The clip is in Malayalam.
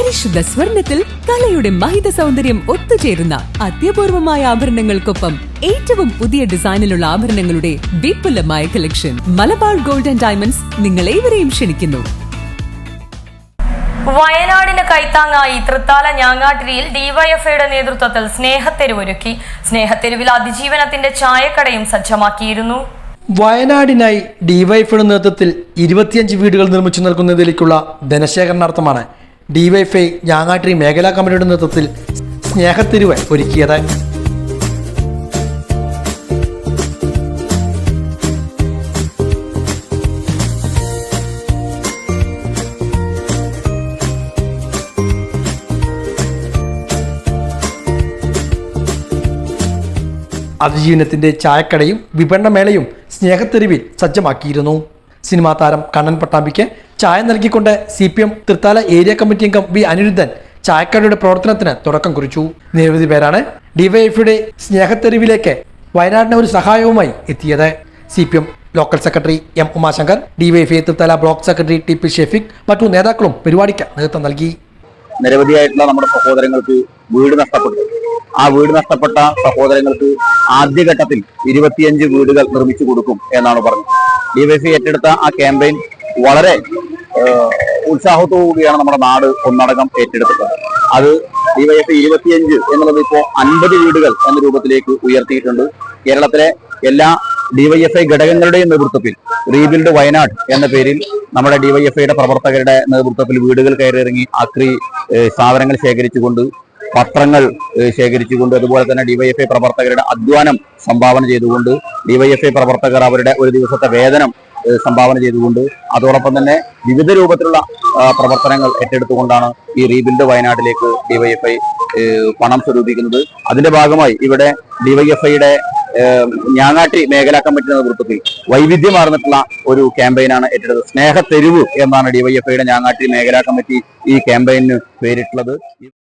പരിശുദ്ധ സ്വർണത്തിൽ കലയുടെ മഹിത സൗന്ദര്യം ഒത്തുചേരുന്ന അത്യപൂർവമായ ആഭരണങ്ങൾക്കൊപ്പം ഏറ്റവും പുതിയ ഡിസൈനിലുള്ള ആഭരണങ്ങളുടെ വിപുലമായ collection Malabar gold and diamonds നിങ്ങൾ ഏവരെയും ക്ഷണിക്കുന്നു. വയനാടിന് കൈത്താങ്ങായി തൃത്താല ഞാങ്ങാട്ടിരിയിൽ ഡിവൈഎഫ്ഐയുടെ നേതൃത്വത്തിൽ സ്നേഹത്തെരുവൊരുക്കി. സ്നേഹത്തെരുവിൽ അതിജീവനത്തിന്റെ ചായക്കടയും സജ്ജമാക്കിയിരുന്നു. വയനാടിനായി ഡിവൈഎഫ്ഐയുടെ നേതൃത്വത്തിൽ ഇരുപത്തിയഞ്ച് വീടുകൾ നിർമ്മിച്ചു നൽകുന്നതിലേക്കുള്ള ധനശേഖരണാർത്ഥമാണ് ഡിവൈഫൈ ഞാങ്ങാട്ടിരി മേഖലാ കമ്മിറ്റിയുടെ നേതൃത്വത്തിൽ സ്നേഹത്തിരുവ ഒരുക്കിയത്. അതിജീവനത്തിന്റെ ചായക്കടയും വിപണനമേളയും സ്നേഹത്തെരുവിൽ സജ്ജമാക്കിയിരുന്നു. സിനിമാ താരം കണ്ണൻ പട്ടാമ്പിക്ക് ചായ നൽകിക്കൊണ്ട് C P M Thrithala area committee അംഗം വി അനിരുദ്ധൻ ചായക്കടയുടെ പ്രവർത്തനത്തിന് തുടക്കം കുറിച്ചു. നിരവധി പേരാണ് ഡിവൈഎഫിയുടെ സ്നേഹത്തെരുവിലേക്ക് വയനാടിന് ഒരു സഹായവുമായി എത്തിയത്. C P M local secretary M Umashankar DYFI Thrithala block secretary T P Shafeeq മറ്റു നേതാക്കളും പരിപാടിക്ക് നേതൃത്വം നൽകി. നിരവധിയായിട്ടുള്ള നമ്മുടെ സഹോദരങ്ങൾക്ക് വീട് നഷ്ടപ്പെട്ടു. ആ വീട് നഷ്ടപ്പെട്ട സഹോദരങ്ങൾക്ക് ആദ്യഘട്ടത്തിൽ ഇരുപത്തിയഞ്ച് വീടുകൾ നിർമ്മിച്ചു കൊടുക്കും എന്നാണ് പറഞ്ഞത്. ഡിവൈഎഫ് ഏറ്റെടുത്ത ആ ക്യാമ്പയിൻ വളരെ ഉത്സാഹത്തോടുകൂടിയാണ് നമ്മുടെ നാട് ഒന്നടങ്കം ഏറ്റെടുത്തിട്ടുള്ളത്. അത് ഡിവൈഎഫ് ഇരുപത്തിയഞ്ച് എന്നുള്ളത് ഇപ്പോൾ അൻപത് വീടുകൾ എന്ന രൂപത്തിലേക്ക് ഉയർത്തിയിട്ടുണ്ട്. കേരളത്തിലെ എല്ലാ ഡിവൈഎഫ്ഐ ഘടകങ്ങളുടെയും നേതൃത്വത്തിൽ റീബിൽഡ് വയനാട് എന്ന പേരിൽ നമ്മുടെ ഡിവൈഎഫ്ഐയുടെ പ്രവർത്തകരുടെ നേതൃത്വത്തിൽ വീടുകൾ കയറിയിറങ്ങി അക്രി സാധനങ്ങൾ ശേഖരിച്ചുകൊണ്ട് പത്രങ്ങൾ ശേഖരിച്ചുകൊണ്ട് അതുപോലെ തന്നെ ഡിവൈഎഫ്ഐ പ്രവർത്തകരുടെ അധ്വാനം സംഭാവന ചെയ്തുകൊണ്ട് ഡിവൈഎഫ്ഐ പ്രവർത്തകർ അവരുടെ ഒരു ദിവസത്തെ വേതനം സംഭാവന ചെയ്തുകൊണ്ട് അതോടൊപ്പം തന്നെ വിവിധ രൂപത്തിലുള്ള പ്രവർത്തനങ്ങൾ ഏറ്റെടുത്തുകൊണ്ടാണ് ഈ റീബിൽഡ് വയനാട്ടിലേക്ക് ഡിവൈഎഫ്ഐ പണം സ്വരൂപിക്കുന്നത്. അതിന്റെ ഭാഗമായി ഇവിടെ ഡിവൈഎഫ്ഐയുടെ ഞാങ്ങാട്ടി മേഖലാ കമ്മിറ്റി നേതൃത്വത്തിൽ വൈവിധ്യമാർന്നിട്ടുള്ള ഒരു ക്യാമ്പയിനാണ് ഏറ്റെടുത്തത്. സ്നേഹ തെരുവ് എന്നാണ് ഡിവൈഎഫ്ഐയുടെ ഞാങ്ങാട്ടി മേഖലാ കമ്മിറ്റി ഈ ക്യാമ്പയിന് പേരിട്ടുള്ളത്.